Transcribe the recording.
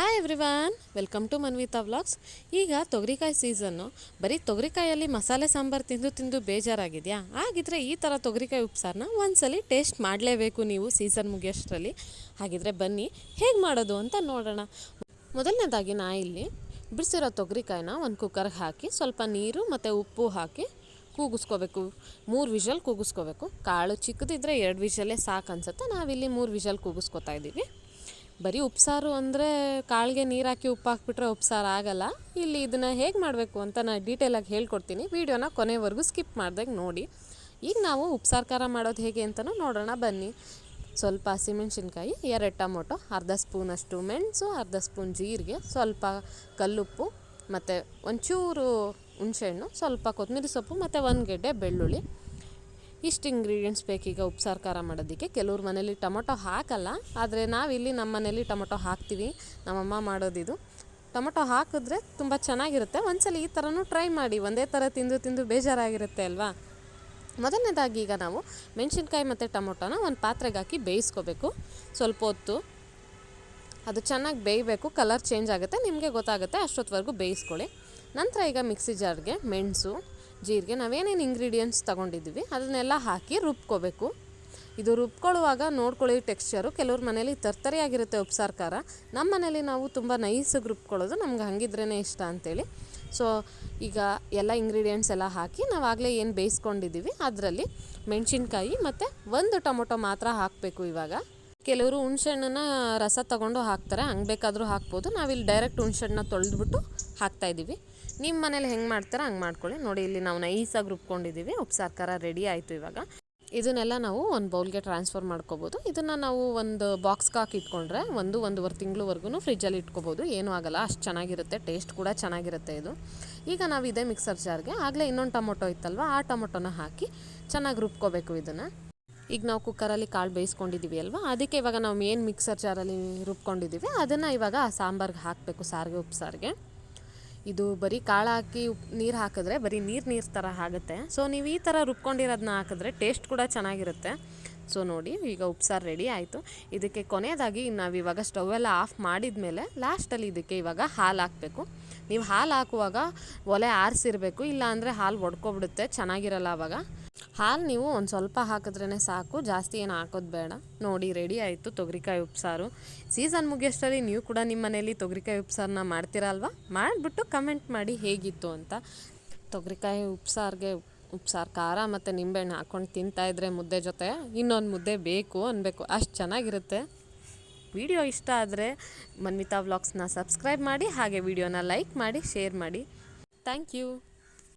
Hi everyone welcome to Manvitha vlogs ಈಗ ತೊಗರಿಕಾಯಿ season ಬರೀ ತೊಗರಿಕಾಯಲ್ಲಿ ಮಸಾಲೆ ಸಾಂಬಾರು ತಿಂದು ತಿಂದು ಬೇಜಾರಾಗಿದೆಯಾ? ಹಾಗಿದ್ರೆ ಈ ಥರ ತೊಗರಿಕಾಯಿ ಉಪ್ಸಾರನ್ನ ಒಂದ್ಸಲಿ ಟೇಸ್ಟ್ ಮಾಡಲೇಬೇಕು ನೀವು ಸೀಸನ್ ಮುಗಿಯೋಷ್ಟರಲ್ಲಿ. ಹಾಗಿದ್ರೆ ಬನ್ನಿ, ಹೇಗೆ ಮಾಡೋದು ಅಂತ ನೋಡೋಣ. ಮೊದಲನೇದಾಗಿ ನಾ ಇಲ್ಲಿ ಬಿಡಿಸಿರೋ ತೊಗರಿಕಾಯಿನ ಒಂದು ಕುಕ್ಕರ್ಗೆ ಹಾಕಿ, ಸ್ವಲ್ಪ ನೀರು ಮತ್ತು ಉಪ್ಪು ಹಾಕಿ ಕೂಗಿಸ್ಕೋಬೇಕು. ಮೂರು ವಿಷಲ್ ಕೂಗಿಸ್ಕೋಬೇಕು. ಕಾಳು ಚಿಕ್ಕದಿದ್ರೆ ಎರಡು ವಿಷಲ್ಲೇ ಸಾಕು ಅನ್ಸುತ್ತೆ. ನಾವಿಲ್ಲಿ ಮೂರು ವಿಷಲ್ ಕೂಗಿಸ್ಕೊತಾ ಇದ್ದೀವಿ. ಬರೀ ಉಪ್ಸಾರು ಅಂದರೆ ಕಾಳಿಗೆ ನೀರು ಹಾಕಿ ಉಪ್ಪು ಹಾಕ್ಬಿಟ್ರೆ ಉಪ್ಸಾರು ಆಗಲ್ಲ. ಇಲ್ಲಿ ಇದನ್ನು ಹೇಗೆ ಮಾಡಬೇಕು ಅಂತ ನಾನು ಡೀಟೇಲಾಗಿ ಹೇಳ್ಕೊಡ್ತೀನಿ. ವೀಡಿಯೋನ ಕೊನೆವರೆಗೂ ಸ್ಕಿಪ್ ಮಾಡ್ದಾಗ ನೋಡಿ. ಈಗ ನಾವು ಉಪ್ಸಾರು ಖಾರ ಮಾಡೋದು ಹೇಗೆ ಅಂತಲೂ ನೋಡೋಣ, ಬನ್ನಿ. ಸ್ವಲ್ಪ ಹಸಿಮೆಣ್ಸಿನ್ಕಾಯಿ, ಎರಡು ಟೊಮೊಟೊ, ಅರ್ಧ ಸ್ಪೂನಷ್ಟು ಮೆಣಸು, ಅರ್ಧ ಸ್ಪೂನ್ ಜೀರಿಗೆ, ಸ್ವಲ್ಪ ಕಲ್ಲುಪ್ಪು ಮತ್ತು ಒಂಚೂರು ಹುಣಸೆಹಣ್ಣು, ಸ್ವಲ್ಪ ಕೊತ್ತಂಬರಿ ಸೊಪ್ಪು ಮತ್ತು ಒಂದು ಗೆಡ್ಡೆ ಬೆಳ್ಳುಳ್ಳಿ. ಇಷ್ಟು ಇಂಗ್ರೀಡಿಯೆಂಟ್ಸ್ ಬೇಕೀಗ ಉಪ್ಸಾರು, ಖಾರ ಮಾಡೋದಕ್ಕೆ. ಕೆಲವ್ರ ಮನೇಲಿ ಟೊಮೊಟೊ ಹಾಕಲ್ಲ, ಆದರೆ ನಾವಿಲ್ಲಿ ನಮ್ಮ ಮನೇಲಿ ಟೊಮೊಟೊ ಹಾಕ್ತೀವಿ. ನಮ್ಮಮ್ಮ ಮಾಡೋದಿದು. ಟೊಮೊಟೊ ಹಾಕಿದ್ರೆ ತುಂಬ ಚೆನ್ನಾಗಿರುತ್ತೆ. ಒಂದ್ಸಲ ಈ ಥರನೂ ಟ್ರೈ ಮಾಡಿ. ಒಂದೇ ಥರ ತಿಂದು ತಿಂದು ಬೇಜಾರಾಗಿರುತ್ತೆ ಅಲ್ವಾ? ಮೊದಲನೇದಾಗಿ ಈಗ ನಾವು ಮೆಣಸಿನ್ಕಾಯಿ ಮತ್ತು ಟೊಮೊಟೊನ ಒಂದು ಪಾತ್ರೆಗೆ ಹಾಕಿ ಬೇಯಿಸ್ಕೋಬೇಕು. ಸ್ವಲ್ಪ ಹೊತ್ತು. ಅದು ಚೆನ್ನಾಗಿ ಬೇಯಬೇಕು. ಕಲರ್ ಚೇಂಜ್ ಆಗುತ್ತೆ. ನಿಮಗೆ ಗೊತ್ತಾಗುತ್ತೆ. ಅಷ್ಟೊತ್ತವರೆಗೂ ಬೇಯಿಸ್ಕೊಳ್ಳಿ. ನಂತರ ಈಗ ಮಿಕ್ಸಿ ಜಾರ್ಗೆ ಮೆಣಸು ಜೀರಿಗೆ ನಾವೇನೇನು ಇಂಗ್ರೀಡಿಯೆಂಟ್ಸ್ ತೊಗೊಂಡಿದ್ದೀವಿ, ಅದನ್ನೆಲ್ಲ ಹಾಕಿ ರುಬ್ಕೋಬೇಕು. ಇದು ರುಬ್ಕೊಳ್ಳುವಾಗ ನೋಡ್ಕೊಳ್ಳಿ ಟೆಕ್ಸ್ಚರು ಕೆಲವ್ರ ಮನೇಲಿ ತರ್ತರಿಯಾಗಿರುತ್ತೆ ಉಪ್ಸಾರು ಖಾರ ನಮ್ಮ ಮನೇಲಿ ನಾವು ತುಂಬ ನೈಸಾಗಿ ರುಬ್ಕೊಳ್ಳೋದು ನಮ್ಗೆ ಹಂಗಿದ್ರೇ ಇಷ್ಟ ಅಂತೇಳಿ. ಸೊ ಈಗ ಎಲ್ಲ ಇಂಗ್ರೀಡಿಯೆಂಟ್ಸ್ ಎಲ್ಲ ಹಾಕಿ ನಾವಾಗಲೇ ಏನು ಬೇಯಿಸ್ಕೊಂಡಿದ್ದೀವಿ, ಅದರಲ್ಲಿ ಮೆಣಸಿನ್ಕಾಯಿ ಮತ್ತು ಒಂದು ಟೊಮೊಟೊ ಮಾತ್ರ ಹಾಕಬೇಕು ಇವಾಗ. ಕೆಲವರು ಹುಣ್ಸೆಹಣ್ಣನ್ನ ರಸ ತಗೊಂಡು ಹಾಕ್ತಾರೆ, ಹಂಗೆ ಬೇಕಾದರೂ ಹಾಕ್ಬೋದು. ನಾವಿಲ್ಲಿ ಡೈರೆಕ್ಟ್ ಹುಣ್ಸೆಹಣ್ಣನ್ನ ತೊಳೆದ್ಬಿಟ್ಟು ಹಾಕ್ತಾಯಿದ್ದೀವಿ ನಿಮ್ಮ ಮನೇಲಿ ಹೆಂಗೆ ಮಾಡ್ತಾರೆ ಹಂಗೆ ಮಾಡ್ಕೊಳ್ಳಿ. ನೋಡಿ, ಇಲ್ಲಿ ನಾವು ನೈಸಾಗಿ ರುಬ್ಕೊಂಡಿದ್ದೀವಿ. ಉಪ್ಸಾರು ಖಾರ ರೆಡಿ ಆಯಿತು ಇವಾಗ. ಇದನ್ನೆಲ್ಲ ನಾವು ಒಂದು ಬೌಲ್ಗೆ ಟ್ರಾನ್ಸ್ಫರ್ ಮಾಡ್ಕೋಬೋದು. ಇದನ್ನು ನಾವು ಒಂದು ಬಾಕ್ಸ್ಗೆ ಹಾಕಿ ಇಟ್ಕೊಂಡ್ರೆ ಒಂದು, ಒಂದೂವರೆ ತಿಂಗಳವರೆಗೂ ಫ್ರಿಜ್ಜಲ್ಲಿ ಇಟ್ಕೋಬೋದು. ಏನೂ ಆಗಲ್ಲ. ಅಷ್ಟು ಚೆನ್ನಾಗಿರುತ್ತೆ. ಟೇಸ್ಟ್ ಕೂಡ ಚೆನ್ನಾಗಿರುತ್ತೆ ಇದು. ಈಗ ನಾವು ಇದೇ ಮಿಕ್ಸರ್ ಜಾರ್ಗೆ ಆಗಲೇ ಇನ್ನೊಂದು ಟೊಮೊಟೊ ಇತ್ತಲ್ವ? ಆ ಟೊಮೊಟೊನ ಹಾಕಿ ಚೆನ್ನಾಗಿ ರುಬ್ಕೋಬೇಕು ಇದನ್ನು. ಈಗ ನಾವು ಕುಕ್ಕರಲ್ಲಿ ಕಾಳು ಬೇಯಿಸ್ಕೊಂಡಿದ್ದೀವಿ ಅಲ್ವಾ? ಅದಕ್ಕೆ ಇವಾಗ ನಾವು ಮೇನ್ ಮಿಕ್ಸರ್ ಜಾರಲ್ಲಿ ರುಬ್ಕೊಂಡಿದ್ದೀವಿ. ಅದನ್ನು ಇವಾಗ ಆ ಸಾಂಬಾರ್ಗೆ ಹಾಕಬೇಕು, ಸಾರಿಗೆ ಉಪ್ಸಾರಿಗೆ ಇದು ಬರೀ ಕಾಳು ಹಾಕಿ ಉಪ್ ನೀರು ಹಾಕಿದ್ರೆ ಬರೀ ನೀರು ನೀರು ಥರ ಆಗುತ್ತೆ. ಸೊ ನೀವು ಈ ಥರ ರುಬ್ಕೊಂಡಿರೋದನ್ನ ಹಾಕಿದ್ರೆ ಟೇಸ್ಟ್ ಕೂಡ ಚೆನ್ನಾಗಿರುತ್ತೆ. ಸೊ ನೋಡಿ, ಈಗ ಉಪ್ಸಾರು ರೆಡಿ ಆಯಿತು. ಇದಕ್ಕೆ ಕೊನೆಯದಾಗಿ ನಾವು ಇವಾಗ ಸ್ಟವೆಲ್ಲ ಆಫ್ ಮಾಡಿದ ಮೇಲೆ ಲಾಸ್ಟಲ್ಲಿ ಇದಕ್ಕೆ ಇವಾಗ ಹಾಲು ಹಾಕಬೇಕು. ನೀವು ಹಾಲು ಹಾಕುವಾಗ ಒಲೆ ಆರಿಸಿರ್ಬೇಕು ಇಲ್ಲ ಅಂದರೆ ಹಾಲು ಒಡ್ಕೊಬಿಡುತ್ತೆ, ಚೆನ್ನಾಗಿರಲ್ಲ ಅವಾಗ. ಹಾಲು ನೀವು ಒಂದು ಸ್ವಲ್ಪ ಹಾಕಿದ್ರೇ ಸಾಕು. ಜಾಸ್ತಿ ಏನು ಹಾಕೋದು ಬೇಡ. ನೋಡಿ ರೆಡಿ ಆಯಿತು ತೊಗರಿಕಾಯಿ ಉಪ್ಸಾರು ಸೀಸನ್ ಮುಗಿಯೋಷ್ಟರಲ್ಲಿ ನೀವು ಕೂಡ ನಿಮ್ಮ ಮನೇಲಿ ತೊಗರಿಕಾಯಿ ಉಪ್ಸಾರನ್ನ ಮಾಡ್ತೀರಲ್ವ ಮಾಡಿಬಿಟ್ಟು ಕಮೆಂಟ್ ಮಾಡಿ ಹೇಗಿತ್ತು ಅಂತ. ತೊಗರಿಕಾಯಿ ಉಪ್ಸಾರಿಗೆ ಉಪ್ಸಾರು ಖಾರ ಮತ್ತು ನಿಂಬೆಹಣ್ಣು ಹಾಕ್ಕೊಂಡು ತಿಂತಾಯಿದ್ರೆ ಮುದ್ದೆ ಜೊತೆ ಇನ್ನೊಂದು ಮುದ್ದೆ ಬೇಕು ಅನ್ಬೇಕು. ಅಷ್ಟು ಚೆನ್ನಾಗಿರುತ್ತೆ. ವಿಡಿಯೋ ಇಷ್ಟ ಆದರೆ ಮನ್ವಿತಾ ವ್ಲಾಗ್ಸ್ನ ಸಬ್ಸ್ಕ್ರೈಬ್ ಮಾಡಿ, ಹಾಗೆ ವಿಡಿಯೋನ ಲೈಕ್ ಮಾಡಿ ಶೇರ್ ಮಾಡಿ. Thank you